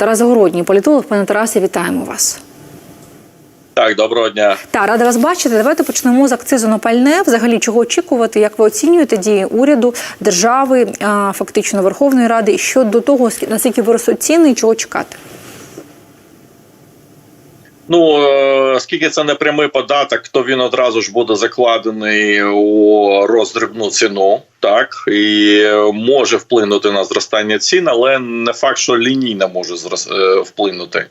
Тарас Городній, політолог. Пане Тарасе, вітаємо вас. Так, доброго дня. Та рада вас бачити. Давайте почнемо з акцизу на пальне. Взагалі, чого очікувати, як ви оцінюєте дії уряду, держави, фактично Верховної Ради, і щодо того, скі- наскільки виросуть ціни і чого чекати? Ну скільки це не прямий податок, то він одразу ж буде закладений у роздрібну ціну, так і е, може вплинути на зростання цін, але не факт, що лінійно може е, вплинути,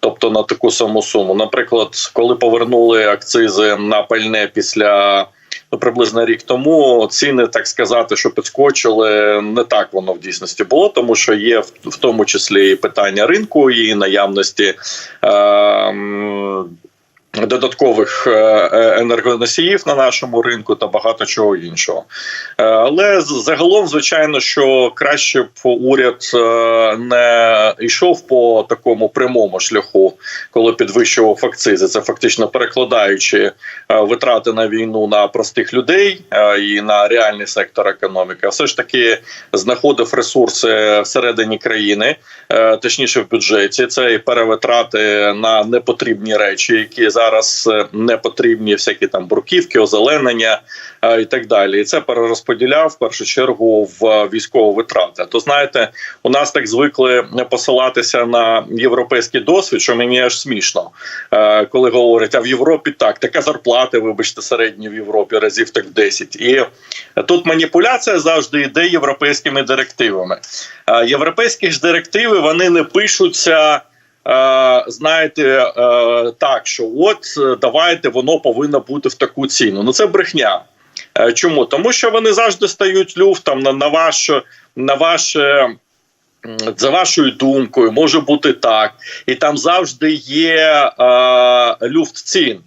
тобто на таку саму суму. Наприклад, коли повернули акцизи на пальне після. Ну, приблизно рік тому ціни, так сказати, що підскочили, не так воно в дійсності було, тому що є в, тому числі і питання ринку і наявності е, додаткових е, е, енергоносіїв на нашому ринку та багато чого іншого. Е, Але загалом, звичайно, що краще б уряд не йшов по такому прямому шляху, коли підвищував акцизи. Це фактично перекладаючи витрати на війну на простих людей і на реальний сектор економіки. Все ж таки знаходив ресурси всередині країни, точніше в бюджеті. Це і перевитрати на непотрібні речі, які зараз е, не потрібні, всякі там бруківки, озеленення е, і так далі. І це перерозподіляв в першу чергу в військові витрати. То знаєте, у нас так звикли посилатися на європейський досвід, що мені аж смішно, е, коли говорять, а в Європі так, така зарплата, вибачте, середні в Європі разів так в 10. І тут маніпуляція завжди йде європейськими директивами. Е, Європейські ж директиви вони не пишуться. Е, Знаєте, е, так що от е, давайте воно повинно бути в таку ціну. Ну це брехня. Чому? Тому що вони завжди стають люфтом на, на ваш на ваше. За вашою думкою, може бути так, і там завжди є е, люфт цін.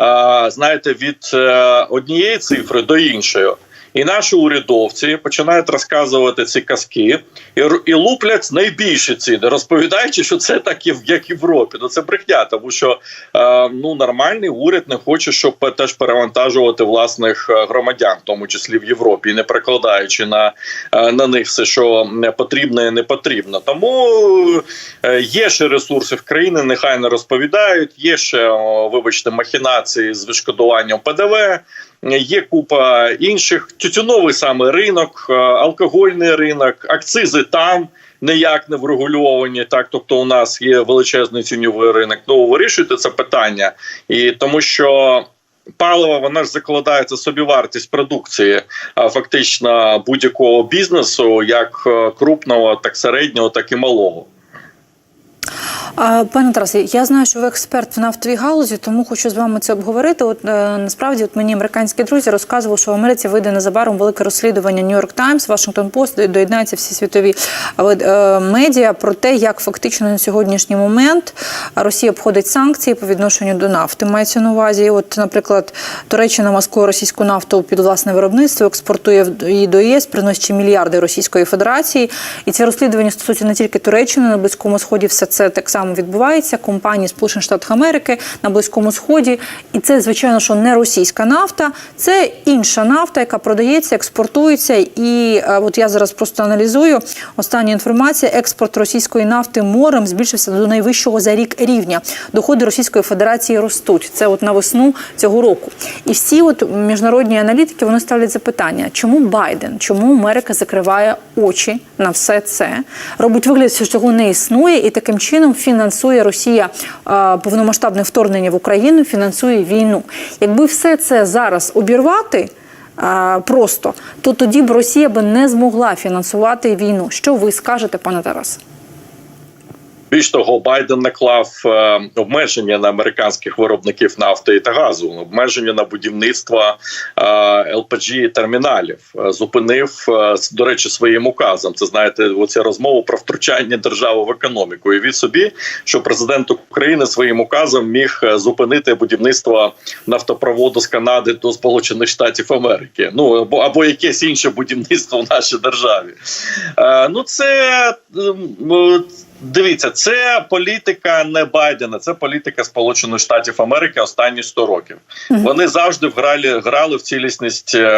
Е, знаєте, від е, однієї цифри до іншої. І наші урядовці починають розказувати ці казки і, і луплять найбільші ціни, розповідаючи, що це так і в як Європі. Ну це брехня, тому що е, ну нормальний уряд не хоче, щоб теж перевантажувати власних е, громадян, в тому числі в Європі, не перекладаючи на, е, на них все, що потрібно і не потрібно. Тому е, є ще ресурси в країні, нехай не розповідають. Є ще, вибачте, махінації з відшкодуванням ПДВ. Є купа інших тютюновий саме ринок, е, алкогольний ринок, акцизи там ніяк не врегульовані. Так, тобто, у нас є величезний тіньовий ринок. Ну вирішуйте це питання, і тому що. Паливо вона ж закладається собівартість продукції, а фактично будь-якого бізнесу, як е, крупного, так середнього, так і малого. Пане Тарасе, я знаю, що ви експерт в нафтовій галузі, тому хочу з вами це обговорити. От е, насправді, от мені американські друзі розказували, що в Америці вийде незабаром велике розслідування Нью-Йорк Таймс, Вашингтон Пост, доєднаються всі світові е, медіа про те, як фактично на сьогоднішній момент Росія обходить санкції по відношенню до нафти. Мається на увазі, от, наприклад, Туреччина маскує російську нафту під власне виробництво, експортує її до ЄС, приносячи мільярди Російської Федерації. І ці розслідування стосуються не тільки Туреччини на Близькому Сході, все це так само відбувається. Компанії Сполучених Штатів Америки на Близькому Сході. І це, звичайно, що не російська нафта, це інша нафта, яка продається, експортується. І е, от я зараз просто аналізую остання інформація. Експорт російської нафти морем збільшився до найвищого за рік рівня. Доходи Російської Федерації ростуть. Це от на весну цього року. І всі от міжнародні аналітики вони ставлять запитання, чому Байден, чому Америка закриває очі на все це, робить вигляд, що цього не існує, і таким чином фінансує Росія е, повномасштабне вторгнення в Україну, фінансує війну. Якби все це зараз обірвати. е, Просто то тоді б Росія би не змогла фінансувати війну. Що ви скажете, пане Тарас? Більш того, Байден наклав е, обмеження на американських виробників нафти та газу, обмеження на будівництво е, lpg терміналів. Е, Зупинив до речі своїм указом. Це знаєте, оця розмова про втручання держави в економіку. І від собі, що президент України своїм указом міг зупинити будівництво нафтопроводу з Канади до Сполучених Штатів Америки. Ну або або якесь інше будівництво в нашій державі. Ну це Дивіться, це політика не Байдена, це політика Сполучених Штатів Америки останні 100 років. Вони завжди грали, грали в цілісність е,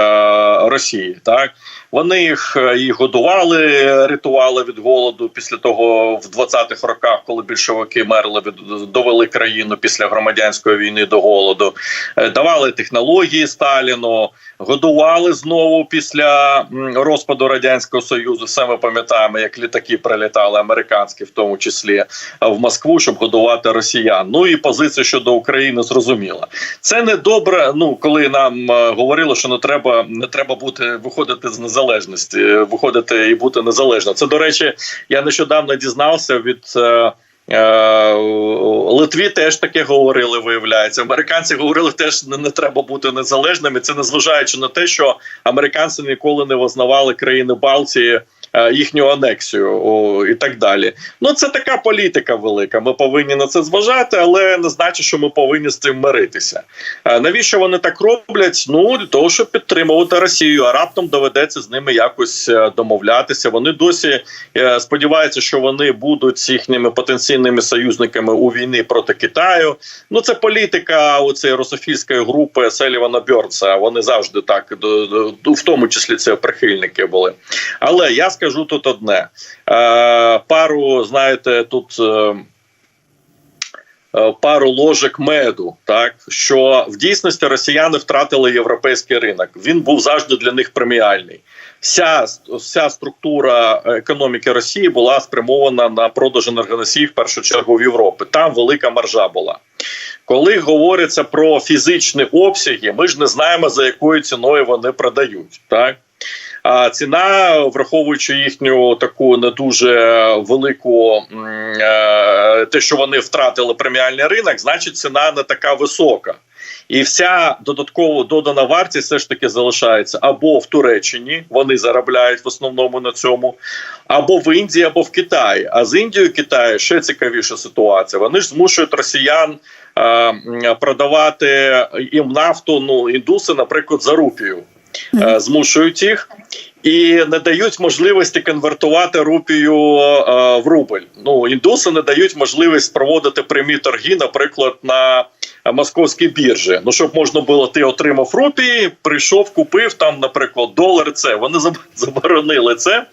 Росії. Так вони їх е, і годували, рятували від голоду після того, в 20-х роках, коли більшовики мерли, від- довели країну після громадянської війни до голоду, Е, давали технології Сталіну, годували знову після розпаду радянського союзу. Все ми пам'ятаємо, як літаки прилітали американські, в тому числі е, в Москву, щоб годувати росіян. Ну і позиція щодо України зрозуміла. Це не добре. Ну коли нам е, говорили, що не треба не треба бути виходити з незалежності, е, виходити і бути незалежним. Це до речі, я нещодавно дізнався від. Литві теж таке говорили, виявляється. Американці говорили теж не, не треба бути незалежними. Це незважаючи на те, що американці ніколи не визнавали країни Балтії їхню анексію і так далі. Ну це така політика велика. Ми повинні на це зважати, але не значить, що ми повинні з цим миритися. Е, Навіщо вони так роблять? Ну для того, щоб підтримувати Росію, а раптом доведеться з ними якось е, домовлятися. Вони досі е, сподіваються, що вони будуть їхніми потенційними союзниками у війні проти Китаю. Ну це політика у цієї русофільської групи Селівана Бьорнса. Вони завжди так в тому числі це прихильники були. Але я скажу тут одне: е, пару, знаєте, тут. е, е, Пару ложок меду, так що в дійсності росіяни втратили європейський ринок. Він був завжди для них преміальний. Вся, вся структура економіки Росії була спрямована на продаж енергоносіїв в першу чергу в Європи. Там велика маржа була. Коли говориться про фізичні обсяги, ми ж не знаємо за якою ціною вони продають. Так ціна, враховуючи їхню таку не дуже велику е, те, що вони втратили преміальний ринок, значить ціна не така висока. І вся додаткова додана вартість все ж таки залишається або в Туреччині, вони заробляють в основному на цьому, або в Індії, або в Китаї. А з Індією Китаю ще цікавіша ситуація. Вони ж змушують росіян е, продавати їм нафту, ну індуси, наприклад, за рупію. Е, Змушують їх і не дають можливості конвертувати рупію е, в рубль. Ну індуси не дають можливість проводити прямі торги, наприклад, на московській біржі. Ну щоб можна було, ти отримав рупії, прийшов, купив там, наприклад, долар. Це вони заб- заборонили це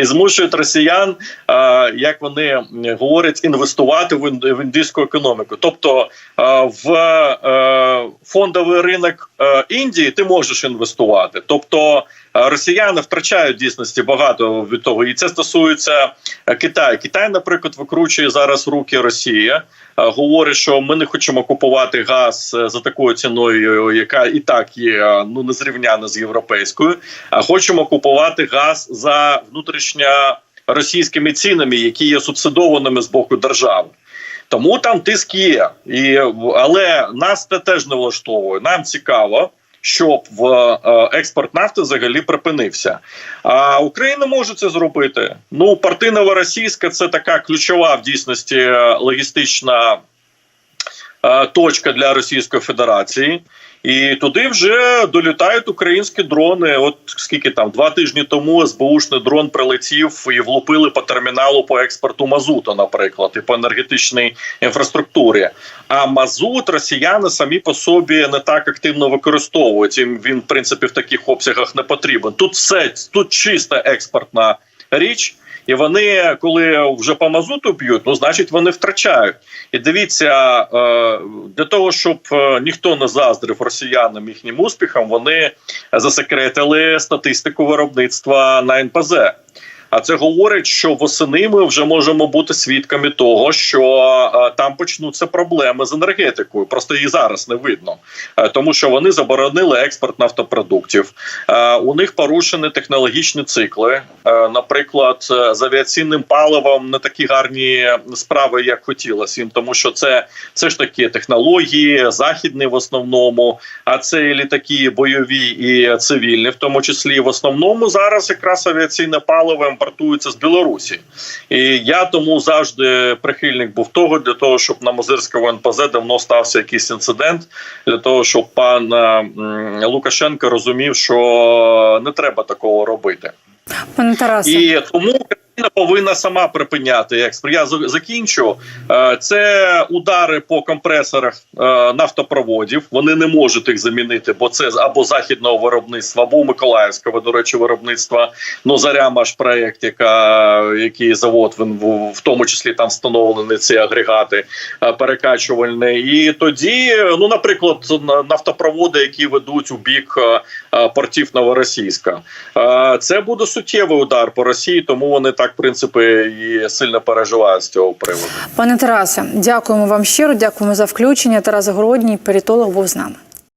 і змушують росіян, е, як вони говорять, інвестувати в індійську економіку. Тобто е, в е, фондовий ринок Індії ти можеш інвестувати. Тобто росіяни втрачають дійсності багато від того, і це стосується Китаю. Китай, наприклад, викручує зараз руки Росія. Говорить, що ми не хочемо купувати газ за такою ціною, яка і так є ну незрівняна з європейською. А хочемо купувати газ за внутрішньо російськими цінами, які є субсидованими з боку держави. Тому там тиск є, і але нас це теж не влаштовує. Нам цікаво, щоб в е, експорт нафти взагалі припинився. А Україна може це зробити. Ну, партинова російська це така ключова в дійсності е, логістична е, точка для Російської Федерації. І туди вже долітають українські дрони. От скільки там два тижні тому СБУшний дрон прилетів і влупили по терміналу по експорту мазуту, наприклад, і по енергетичній інфраструктурі. А мазут росіяни самі по собі не так активно використовують. Їм він, в принципі, в таких обсягах не потрібен. Тут все тут чиста експортна річ. І вони, коли вже по мазуту б'ють, ну значить вони втрачають. І дивіться, е, для того, щоб е, ніхто не заздрив росіянам їхнім успіхам, вони засекретили статистику виробництва на НПЗ. А це говорить, що восени ми вже можемо бути свідками того, що е, там почнуться проблеми з енергетикою. Просто її зараз не видно, Е, тому що вони заборонили експорт нафтопродуктів. Е, у них порушені технологічні цикли. Наприклад, з авіаційним паливом не такі гарні справи, як хотілося їм, тому що це все ж таки технології, західні в основному. А це і літаки бойові і цивільні, в тому числі в основному зараз якраз авіаційне паливо імпортується з Білорусі. І я тому завжди прихильник був того для того, щоб на Мозирському НПЗ давно стався якийсь інцидент, для того, щоб пан е, Лукашенко розумів, що не треба такого робити. Пане Тарасе, І тому повинна сама припиняти експорт. Я закінчу. Е, Це удари по компресорах е, нафтопроводів. Вони не можуть їх замінити, бо це або західного виробництва, або Миколаївського, до речі, виробництва. Ну заряма ж проект, який завод він в, тому числі там встановлені ці агрегати е, перекачувальні. І тоді, ну наприклад, нафтопроводи, які ведуть у бік портів Новоросійська. Це буде суттєвий удар по Росії, тому вони так, в принципі, і сильно переживають з цього приводу. Пане Тарасе, дякуємо вам щиро. Дякуємо за включення. Тарас Городній, перітолог був з нами.